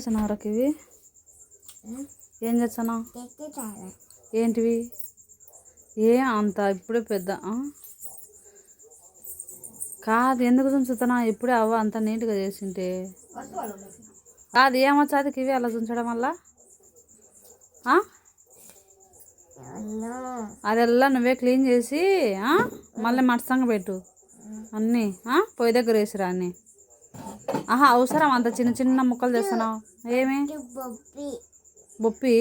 చేస్తున్నావు ఇవి? ఏం చేస్తున్నావు ఏంటివి? ఏ అంత ఇప్పుడే పెద్ద కాదు ఎందుకు తుంచుతున్నా? ఇప్పుడే అవ్వ అంత నీట్గా చేసింటే. కాదు ఏమొచ్చాది ఇవి అలా తుంచడం వల్ల? అదెల్లా నువ్వే క్లీన్ చేసి మళ్ళీ మట్సంగా పెట్టు. అన్నీ పొయ్యి దగ్గర వేసిరా అన్నీ. ఆహా అవసరం అంత చిన్న చిన్న ముక్కలు చేస్తున్నావు ఏమి? బొప్పి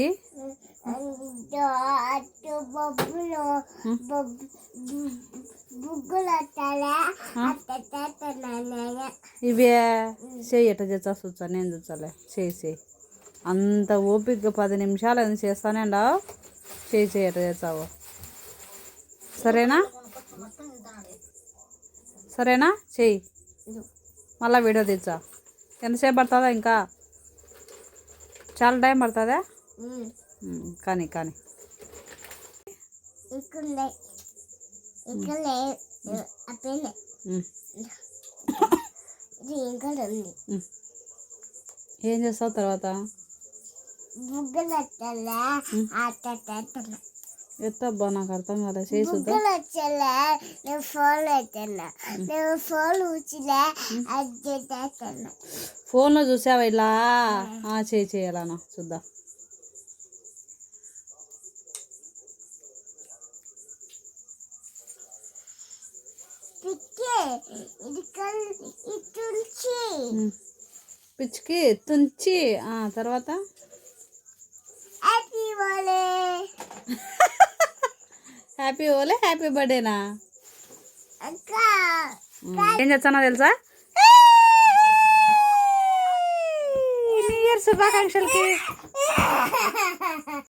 ఇవే. చెయ్యి ఎట్ట చేస్తా చూచా నేను చూచాలే చేయి చేయి అంత ఓపికగా పది నిమిషాలు అది చేస్తానే ఉండవు చేయి చేయి ఎట్ట చేస్తావు సరేనా? సరేనా? చెయ్యి. మళ్ళీ వీడియో తెచ్చా ఎంతసేపు పడుతుందా ఇంకా? చాలా టైం పడుతుందా? కానీ కానీ. ఏం చేస్తావు తర్వాత? ఎత్తబ్బా నాకు అర్థం కాలే. నేను ఫోన్ నేను ఫోన్లో చూసావా ఇలా? ఆ, చేయి చేయాలన్నా చూద్దాం. పిచ్చికి తుంచి ఆ, తర్వాత? హ్యాపీ హ్యాపీ ఓలే హ్యాపీ బర్త్డేనా? ఏం చేస్తానో తెలుసా? New year శుభాకాంక్షలకి.